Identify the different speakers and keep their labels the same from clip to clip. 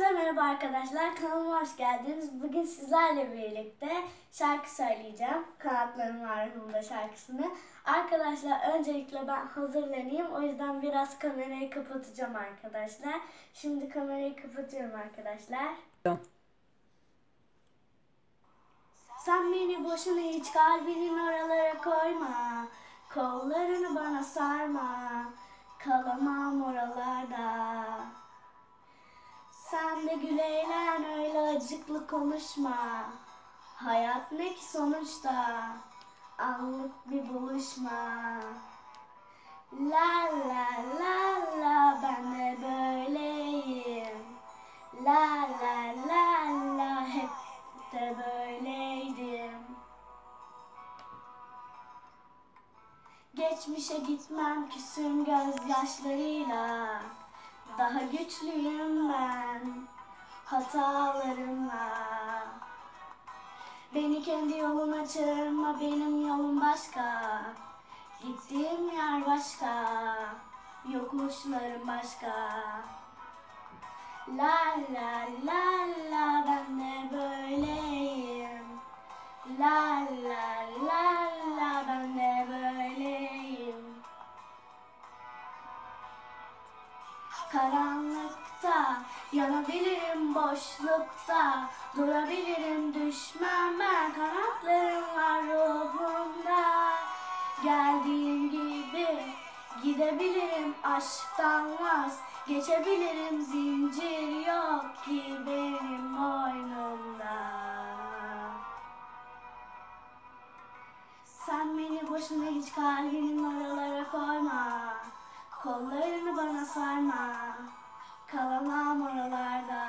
Speaker 1: Hepinize merhaba arkadaşlar. Kanalıma hoş geldiniz. Bugün sizlerle birlikte şarkı söyleyeceğim. Kanatlarım var ruhumda şarkısını. Arkadaşlar öncelikle ben hazırlanayım. O yüzden biraz kamerayı kapatacağım arkadaşlar. Şimdi kamerayı kapatıyorum arkadaşlar. Sen beni boşuna hiç kalbinin oralara koyma. Kollarını bana sarma. Kalamam oralarda. Sen de gül eğlen öyle acıklı konuşma. Hayat ne ki sonuçta? Anlık bir buluşma. La la la la ben de böyleyim. La la la la hep de böyleydim. Geçmişe gitmem küsüm gözyaşlarıyla. Daha güçlüyüm ben hatalarımla. Beni kendi yoluna çağırma benim yolum başka. Gittiğim yer başka. Yokuşlarım başka. La la la la ben de böyleyim. La la la la ben de böyleyim. Karanlıkta yanabilirim boşlukta durabilirim düşmem ben kanatlarım var ruhumda. Geldiğim gibi gidebilirim aşktan vaz geçebilirim zincir yok ki benim boynumda. Sen beni boşuna hiç kalbinin oralara koyma Kollarını bana sarma, kalamam oralarda.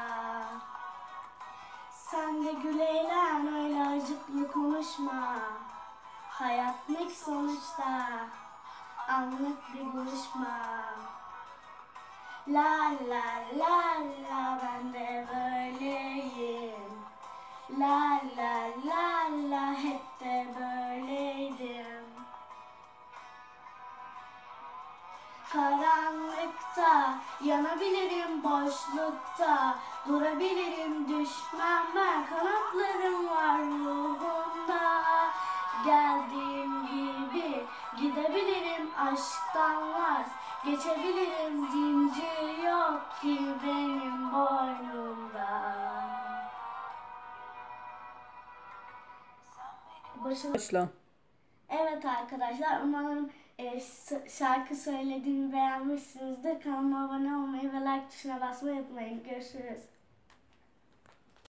Speaker 1: Sen de gül eğlen, öyle acıklı konuşma. Hayat ne sonuçta, anlık bir buluşma. La la la la ben de böyleyim. La la la la hep de böyleydim. Karanlıkta yanabilirim boşlukta. Durabilirim düşmem ben kanatlarım var ruhumda. Geldiğim gibi gidebilirim aşktan vaz geçebilirim zincir yok ki benim boynumda.
Speaker 2: Başla.
Speaker 1: Evet arkadaşlar umarım e, şarkı söylediğimi beğenmişsinizdir. Kanalıma abone olmayı ve like tuşuna basmayı unutmayın. Görüşürüz.